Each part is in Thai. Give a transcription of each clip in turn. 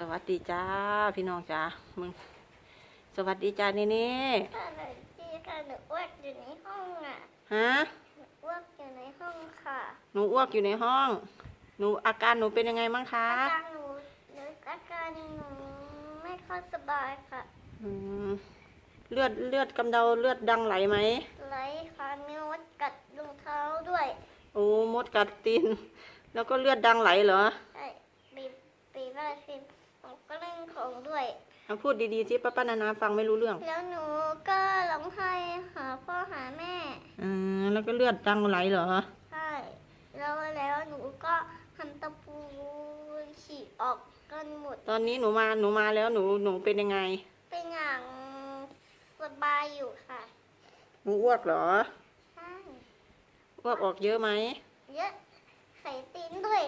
สวัสดีจ้าพี่น้องจ้ามึงสวัสดีจ้านี่นี่ค่ะหนูดีค่ะหนูอ้วกอยู่ในห้องอะฮะหนูอ้วกอยู่ในห้องค่ะ หนูอ้วกอยู่ในห้อง หนูอาการหนูเป็นยังไงบ้างคะอาการหนูหนูอาการหนูไม่ค่อยสบายค่ะอืมเลือดเลือดกำเดาเลือดดังไหลไหมไหลค่ะมีมดกัดรองเท้าด้วยโอ้มดกัดตีนแล้วก็เลือดดังไหลเหรอใช่บีบบีบอะไรสิผมก็เล่ นของด้วย เอาพูดดีๆที่ป้าป้านานาฟังไม่รู้เรื่อง แล้วหนูก็ร้องไห้หาพ่อหาแม่อืมแล้วก็เลือดดังไหลเหรอ ใช่ แล้วแล้วหนูก็ทำตะปูฉีกออกกันหมด ตอนนี้หนูมาหนูมาแล้วหนูหนูเป็นยังไง เป็นอย่างสบายอยู่ค่ะ หนูอ้วกเหรอ ใช่ อ้วกออกเยอะไหม เยอะ ใส่ตีนด้วย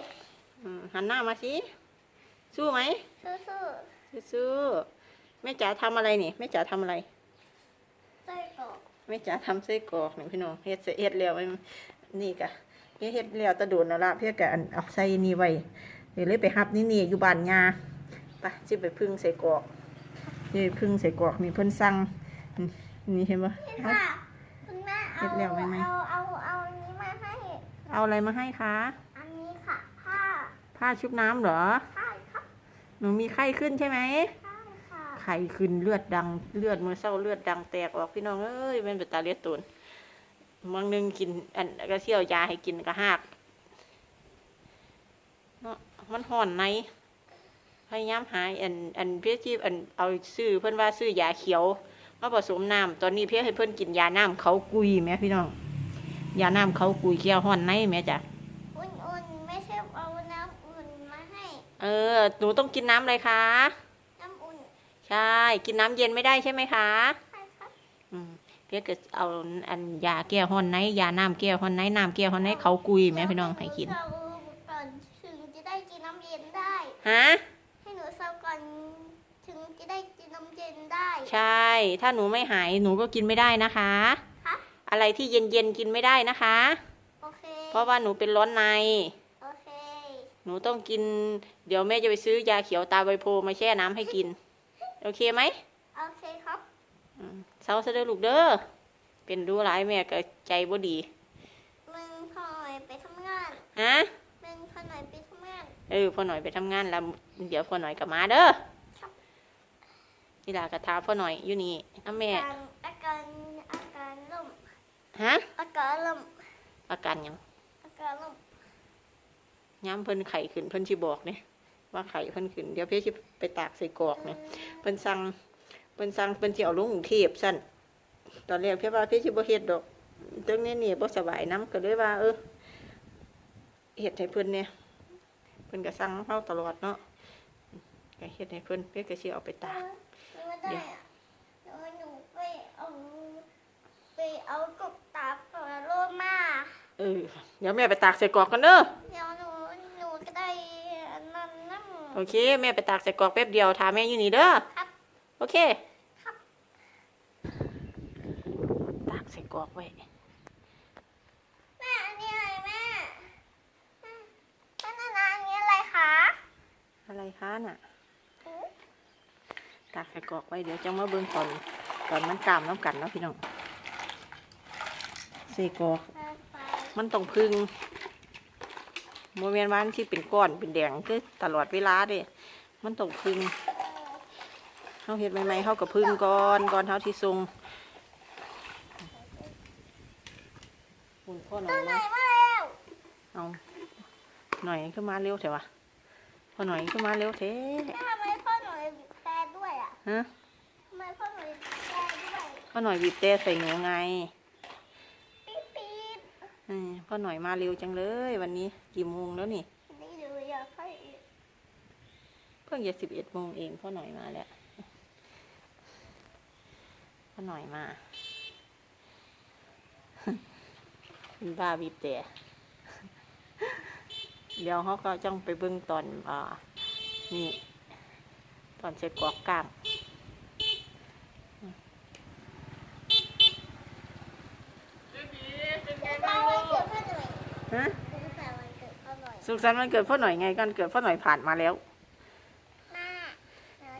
อืมหันหน้ามาสิ สู้ไหมสู้สู้ๆแม่จ๋าทำอะไรนี่แม่จ๋าทำอะไรๆไส้กรอกแม่จ๋าทำไส้กรอกนี่พี่น้องเฮ็ดเสร็จเฮ็ดแล้วมันนี่กะเฮ็ดเฮ็ดแล้วตะโดนแล้วละเพื่อกะอันเอาใส่นี่ไว้เดี๋ยวเลยไปหับนี่นี่อยู่บ้านยาไปสิไปพึ่งใส่กรอกนี่พึ่งใส่กรอกนี่เพิ่นสั่งอืมนี่เห็นปะนี่ค่ะคุณแม่เฮ็เอาดแล้วไหมไหมเอาเอาเอาอันนี้มาให้ เอาอะไรมาให้คะอันนี้ค่ะผ้าผ้าชุบน้ำเหรอใช่ครับ หนูมีไข้ขึ้นใช่ไหมใช่ค่ะไข้ขึ้นเลือดดังเลือดมือเศร้าเลือดดังแตกออกพี่น้องเอ้ยเป็นเป็นตาเลียดตูนบางหนึงกินอันก็เสี่ยวยาให้กินก็หักเนาะมันห่อนในพยายามหาอันอันเพื่อที่อันเอาซื้อเพิ่นว่าซื้อยาเขียวมาผสมน้ำตอนนี้เพื่อให้เพิ่นกินยาน้ำเขากุยแหม่พี่น้องยาน้ำเขากุยแก้วห่อนในแหม่จ้ะ อุ่นๆไม่ใช่เอาน้ำอุ่นมาให้ เออ หนูต้องกินน้ำอะไรคะ น้ำอุ่น ใช่ กินน้ำเย็นไม่ได้ใช่ไหมคะใช่ครับอืมเพียก็เอาอันยาแก้ฮอนไนยาน้ำแก้ฮอนไนน้ำแก้ฮอนไนเขากุยแม่พี่น้องให้กินเราก่อนถึงจะได้กินน้ำเย็นได้ ฮะ ให้หนูเซาก่อนถึงจะได้กินน้ำเย็นได้ ใช่ ถ้าหนูไม่หายหนูก็กินไม่ได้นะคะครับอะไรที่เย็นเย็นๆกินไม่ได้นะคะ โอเค เพราะว่าหนูเป็นร้อนในโอเค หนูต้องกิน เดี๋ยวแม่จะไปซื้อยาเขียวตาใบโพมาแช่น้ำให้กิน โอเคไหมโอเคครับอืมเศร้าซะเด้อลูกเด้อเป็นรู้ร้ายแม่ก็ใจบ่ดีมึงพ่อหน่อยไปทำงานฮะมึงพ่อหน่อยไปทำงาน เออพ่อหน่อยไปทำงานแล้วเดี๋ยวพ่อหน่อยกลับมาเด้อครับ นี่ล่ะกระทาพ่อหน่อยอยู่นี่น้าแม่อาการอาการอาการลมฮะอาการลมอาการหยังอาการลม ย้ำเพิ่นไข่ขึ้นเพิ่นสิบอกเนี่ยว่าไข่เพิ่นขึ้นเดี๋ยวเพี่สิไปตากใส่กรอกเนี่ยเพิ่นสั่งเพิ่นสั่งเพิ่นสิเอาลงกรุงเทพสั่นตอนแรกเพี่ว่าเพี่สิบ่เฮ็ดดอกตรงนี้นี่บ่สบายน้ำก็เลยว่า เออเฮ็ดให้เพิ่นเนี่ยเพิ่นก็สั่งเฮาตลอดเนาะก็เฮ็ดให้เพิ่นเพี่ก็สิเอาไปตากไม่ได้อะเดี๋ยวหนูไปเอาไปเอากบตาปลาโลมาเออเดี๋ยวแม่ไปตากใส่กรอกกันเด้อเดี๋ยวหนูหนูก็ได้อันนั้นนั่ง โอเค แม่ไปตากใส่กรอกแป๊บเดียวถามแม่อยู่นี่เด้อครับ โอเคครับตากใส่กรอกไว้แม่อันนี้อะไรแม่แม่แม่นานาอันนี้อะไรคะอะไรคะน่ะหือตากใส่กรอกไว้เดี๋ยวจะมาเบิ่งตอนตอนมันกล้ามน้ำกันเนาะพี่น้องใส่กรอกไปไปมันต้องพึ่ง โมเมนต์วันที่เป็นก้อนเป็นแดงคือตลอดเวลาเด้มันต้องพึ่งเขาเห็ดใหม่ๆเขากับพึ่งก่อนก่อนเขาที่ทรงคุณพ่อหน่ตัอวยไหนมามาแล้วเอาหน่อยขึ้นมาเร็วเถอะวะพ่อหน่อยขึ้นมาเร็วเถอะแม่ทำไมพ่อหนูบีบแต่ด้วยอะฮะทำไมพ่อหนูบีบแต่ด้วยพ่อหน่อยบีบแต่ใส่หนูไงปี๊บปี๊บเออ พ่อหน่อยมาเร็วจังเลยวันนี้กี่โมงแล้วนี่นี่ดูอยากให้อีกเพิ่งจะสิบเอ็ดโมงเองพ่อหน่อยมาแล้วพ่อหน่อยมาเป็นบ้าบีบแต่เดี๋ยวเขาก็จ้องไปเบิ่งตอนอ่านี่ ตอนเสร็จกรอกกล้าม มาวันเกิดพ่อหน่อย ฮะดูแต่วันเกิดพ่อหน่อยสุขสันต์วันเกิดพ่อหน่อยไงกันเกิดพ่อหน่อยผ่านมาแล้วแม่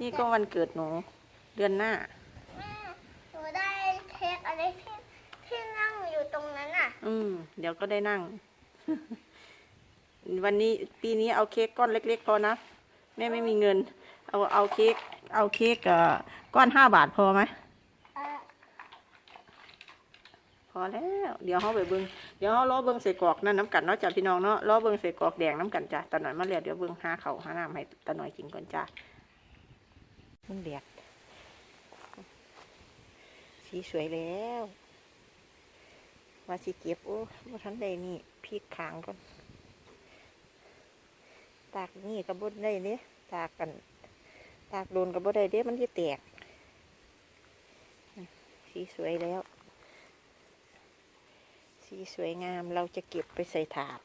นี่ก็วันเกิดหนู เดือนหน้าแม่หนูได้เค้กอะไรที่ที่นั่งอยู่ตรงนั้นอะ อืม เดี๋ยวก็ได้นั่ง วันนี้ปีนี้เอาเค้กก้อนเล็ก ๆ พอนะแม่ไม่มีเงิน เอาเอาเค้กเอาเค้กเอ่อก้อนห้าบาทพอไหม เอ่อ พอแล้ว เดี๋ยวเขาไปเบิงเดี๋ยวเขาล้อเบิงใส่กรอกนั่นน้ำกันเนาะจ้ะพี่น้องเนาะล้อเบิงใส่กรอกแดงน้ำกันจ้ะตาหน่อยมาแล้วเดี๋ยวเบิงห้าเขาวหาน้ำให้ตาหน่อยกินก่อนจ้ะมึงแดดสีสวยแล้วว่าสีเก็บโอ้ว่าทันใดนี่พริกขางก่อนตากนี่กับบดได้เนี่ยตากกัน ตากโดนกับบดได้เด้มันจะแตกสีสวยแล้ว สีสวยงามเราจะเก็บไปใส่ถาด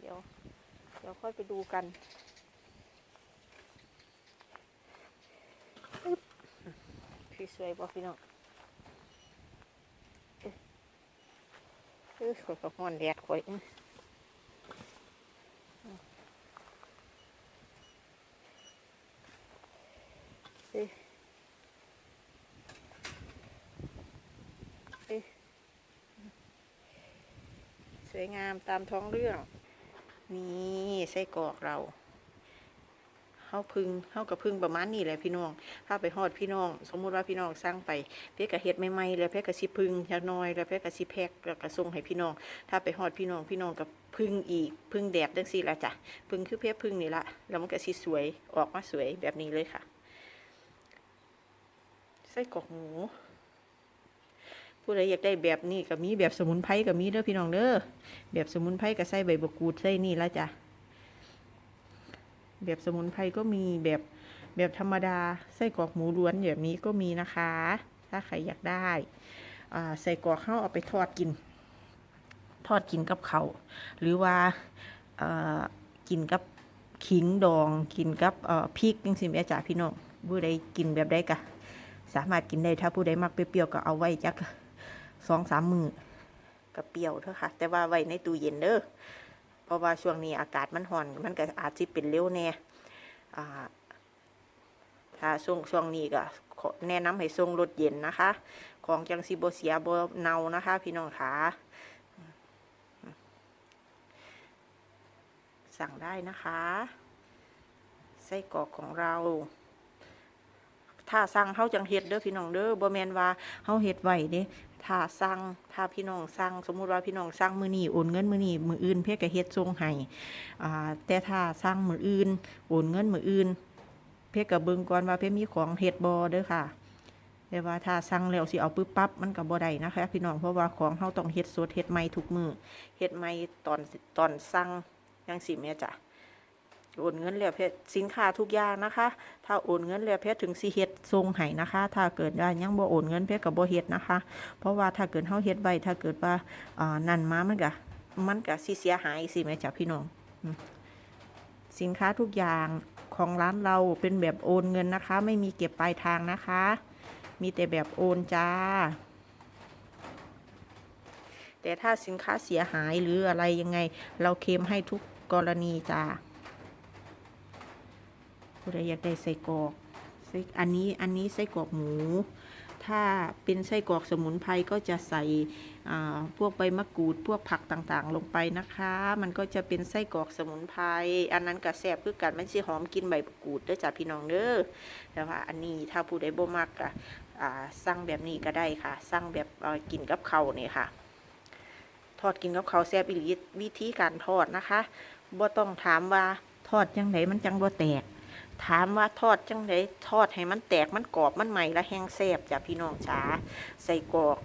เดี๋ยว เดี๋ยวค่อยไปดูกันพี่สวยบ่พี่น้องเอ้ยเออข่อยก็ห้อนแดดข่อยอื้อเอ้ย ส วยงามตามท้องเรื่อง นี่ไส้กรอกเราเฮาพึ่งเฮากับพึ่งประมาณนี้แหละพี่น้อง ถ้าไปฮอดพี่น้อง สมมุติว่าพี่น้องสั่งไป เพ็กกะเฮ็ดใหม่ๆแล้วเพ็กกะสิพึ่งจักหน้อยแล้วเพ็กกะสิแพ็กแล้วก็ส่งให้พี่น้อง ถ้าไปฮอดพี่น้องพี่น้องกับพึ่งอีกพึ่งแดดจังซี่ละจ้ะพึ่งคือเพชรพึ่งนี่ละแล้วมันก็สิสวยออกมาสวยแบบนี้เลยค่ะไส้กรอกหมู ผู้ใดอยากได้แบบนี้ก็มีแบบสมุนไพรก็มีเด้อพี่น้องเด้อแบบสมุนไพรก็ใส่ใบบกูดใส่นี่ละจ้ะแบบสมุนไพรก็มีแบบแบบธรรมดาไส้กรอกหมูล้วนแบบนี้ก็มีนะคะ ถ้าใครอยากได้อใส่กรอกข้าวเอาไปทอดกิน ทอดกินกับเขาหรือว่าเอกินกับขิงดองกินกับเอพริกจังสิแม่จ๋าพี่น้องผู้ใดกินแบบใดก็สามารถกินได้ถ้าผู้ใดมักเปรี้ยวๆก็เอาไว้จัก สองสามมือกับเปียวเถอะค่ะ แต่ว่าไว้ในตู้เย็นเด้อเพราะว่าช่วงนี้อากาศมันห่อน มันก็อาจจะเป็นเร็วแน่ถ้าช่วงช่วงนี้ก็แนะนำให้ส่งรถเย็นนะคะ ของจังซีโบเสียโบเนานะคะ พี่น้องค่ะสั่งได้นะคะไส้กรอกของเรา ถ้าสั่งเฮาจังเฮ็ดเด้อพี่น้องเด้อบ่แมนว่าเฮาเฮ็ดไว้เด้ ถ้าสั่งถ้าพี่น้องสั่งสมมุติว่าพี่น้องสั่งมื้อนี้โอนเงินมื้อนี้มื้ออื่น เพิ่นก็เฮ็ดส่งให้อ่แต่ถ้าสั่งมืออื่นโอนเงินมืออื่น เพิ่นก็เบิงก่อนว่าเพิ่นมีของเฮ็ดบ่เด้อค่ะแต่ว่าถ้าสั่งแล้วสิเอาปึ๊บปั๊บมันก็บ่ได้นะคะ พี่น้องเพราะว่าของเฮาต้องเฮ็ดสดเฮ็ดใหม่ทุกมือเฮ็ดใหม่ตอนตอนสั่งจังซี่แม่จ้ะ โอนเงินแล้วเพชรสินค้าทุกอย่างนะคะ ถ้าโอนเงินแล้วเพชรถึงสิเฮ็ดทรงให้นะคะ ถ้าเกิดว่ายังบ่โอนเงินเพชรก็บ่เฮ็ดนะคะ เพราะว่าถ้าเกิดเฮาเฮ็ดไว้ถ้าเกิดว่าอ่านั่นมามันก็มันก็สิเสียหายสิแม่จ้ะพี่น้องสินค้าทุกอย่างของร้านเราเป็นแบบโอนเงินนะคะ ไม่มีเก็บปลายทางนะคะ มีแต่แบบโอนจ้า แต่ถ้าสินค้าเสียหายหรืออะไรยังไง เราเคลมให้ทุกกรณีจ้า ผู้ใดอยากได้ไส้กรอกไส้อันนี้อันนี้ไส้กรอกหมู ถ้าเป็นไส้กรอกสมุนไพรก็จะใส่พวกใบมะกรูด พวกผักต่างๆ ลงไปนะคะ มันก็จะเป็นไส้กรอกสมุนไพร อันนั้นก็แซ่บคือกันมันสิหอมกินใบมะกรูดเด้อจ้ะพี่น้องเด้อ แต่ว่าอันนี้ถ้าผู้ใดบ่มักก็สั่งแบบนี้ก็ได้ค่ะ สั่งแบบกินกับข้าวนี่ค่ะ ทอดกินกับข้าวแซ่บอีหลีวิธีการทอดนะคะ บ่ต้องถามว่าทอดจังไดมันจังบ่แตก ถามว่าทอดจังไดทอดให้มันแตกมันกรอบมันใหม่และแห้งแซ่บจ้ะพี่น้องจ๋าใส่กรอก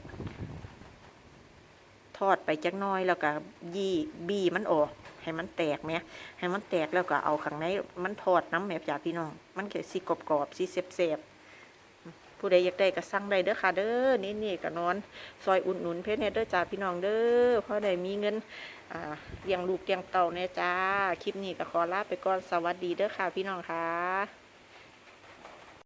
ทอดไปจักน้อยแล้วก็ยี่บี้มันออกให้มันแตกไหมให้มันแตกแล้วก็เอาข้างในมันทอดน้ำแบบจ้ะพี่น้อง มันก็สิกรอบๆสิแซ่บๆผู้ใดอยากได้ก็สั่งได้เด้อค่ะเด้อนี่นี่ก็นอน ซอยอุดหนุนเพชรเนเด้อจ้าพี่น้องเด้อเพราะได้มีเงิน เลี้ยงลูกเลี้ยงเต่าเนี่ยจ้า คลิปนี้ก็ขอลาไปก่อน สวัสดีเด้อค่ะพี่น้องค่ะ